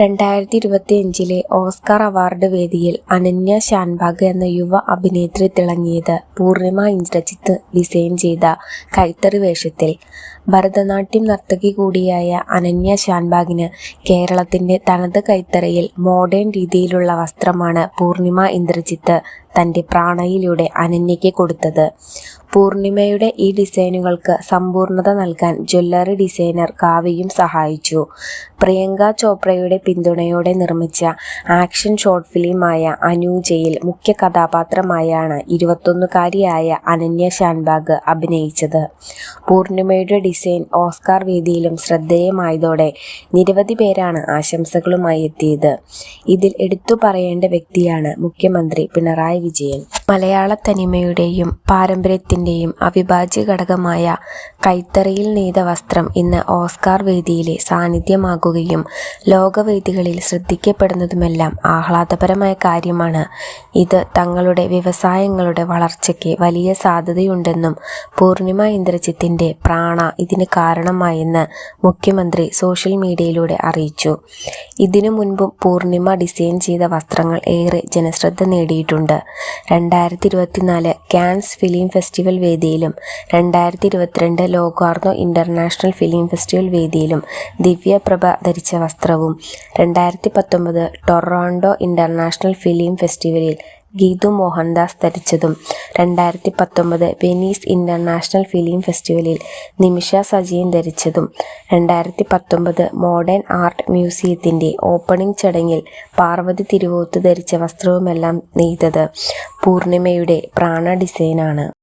രണ്ടായിരത്തി ഇരുപത്തി അഞ്ചിലെ ഓസ്കാർ അവാർഡ് വേദിയിൽ അനന്യ ഷാൻബാഗ് എന്ന യുവ അഭിനേത്രി തിളങ്ങിയത് പൂർണിമ ഇന്ദ്രജിത്ത് ഡിസൈൻ ചെയ്ത കൈത്തറി വേഷത്തിൽ. ഭരതനാട്യം നർത്തകി കൂടിയായ അനന്യ ഷാൻബാഗിന് കേരളത്തിന്റെ തനത് കൈത്തറിയിൽ മോഡേൺ രീതിയിലുള്ള വസ്ത്രമാണ് പൂർണിമ ഇന്ദ്രജിത്ത് തന്റെ പ്രാണയിലൂടെ അനന്യയ്ക്ക് കൊടുത്തത്. പൂർണിമയുടെ ഈ ഡിസൈനുകൾക്ക് സമ്പൂർണത നൽകാൻ ജ്വല്ലറി ഡിസൈനർ കാവ്യയും സഹായിച്ചു. പ്രിയങ്ക ചോപ്രയുടെ പിന്തുണയോടെ നിർമ്മിച്ച ആക്ഷൻ ഷോർട്ട് ഫിലിമായ അനൂജയിൽ മുഖ്യ കഥാപാത്രമായാണ് ഇരുപത്തൊന്നുകാരിയായ അനന്യ ഷാൻബാഗ് അഭിനയിച്ചത്. പൂർണിമയുടെ ഡിസൈൻ ഓസ്കാർ വേദിയിലും ശ്രദ്ധേയമായതോടെ നിരവധി പേരാണ് ആശംസകളുമായി എത്തിയത്. ഇതിൽ എടുത്തു പറയേണ്ട വ്യക്തിയാണ് മുഖ്യമന്ത്രി പിണറായി വിജയൻ. മലയാളത്തനിമയുടെയും പാരമ്പര്യത്തിന്റെയും അവിഭാജ്യ ഘടകമായ കൈത്തറിയിൽ നെയ്ത വസ്ത്രം ഇന്ന് ഓസ്കാർ വേദിയിലെ സാന്നിധ്യമാകുകയും ലോകവേദികളിൽ ശ്രദ്ധിക്കപ്പെടുന്നതുമെല്ലാം ആഹ്ലാദപരമായ കാര്യമാണ്. ഇത് തങ്ങളുടെ വ്യവസായങ്ങളുടെ വളർച്ചയ്ക്ക് വലിയ സാധ്യതയുണ്ടെന്നും പൂർണിമ ഇന്ദ്രജിത്തിന്റെ പ്രാണ ഇതിന് കാരണമായെന്ന് മുഖ്യമന്ത്രി സോഷ്യൽ മീഡിയയിലൂടെ അറിയിച്ചു. ഇതിനു മുൻപും പൂർണിമ ഡിസൈൻ ചെയ്ത വസ്ത്രങ്ങൾ ഏറെ ജനശ്രദ്ധ നേടിയിട്ടുണ്ട്. രണ്ടായിരത്തി ഇരുപത്തിനാല് കാൻസ് ഫിലിം ഫെസ്റ്റിവൽ വേദിയിലും. രണ്ടായിരത്തി ഇരുപത്തിരണ്ട് ലോകാർണോ ഇന്റർനാഷണൽ ഫിലിം ഫെസ്റ്റിവൽ വേദിയിലും ദിവ്യ പ്രഭ ധരിച്ച വസ്ത്രവും. രണ്ടായിരത്തി പത്തൊമ്പത് ടൊറോണ്ടോ ഇന്റർനാഷണൽ ഫിലിം ഫെസ്റ്റിവലിൽ ഗീതു മോഹൻദാസ് ധരിച്ചതും. രണ്ടായിരത്തി പത്തൊമ്പത് വെനീസ് ഇന്റർനാഷണൽ ഫിലിം ഫെസ്റ്റിവലിൽ നിമിഷ സജീൻ ധരിച്ചതും. രണ്ടായിരത്തി പത്തൊമ്പത് മോഡേൺ ആർട്ട് മ്യൂസിയത്തിന്റെ ഓപ്പണിംഗ് ചടങ്ങിൽ പാർവതി തിരുവോത്ത് ധരിച്ച വസ്ത്രവുമെല്ലാം നെയ്തത് പൂർണിമയുടെ പ്രാണ ഡിസൈനാണ്.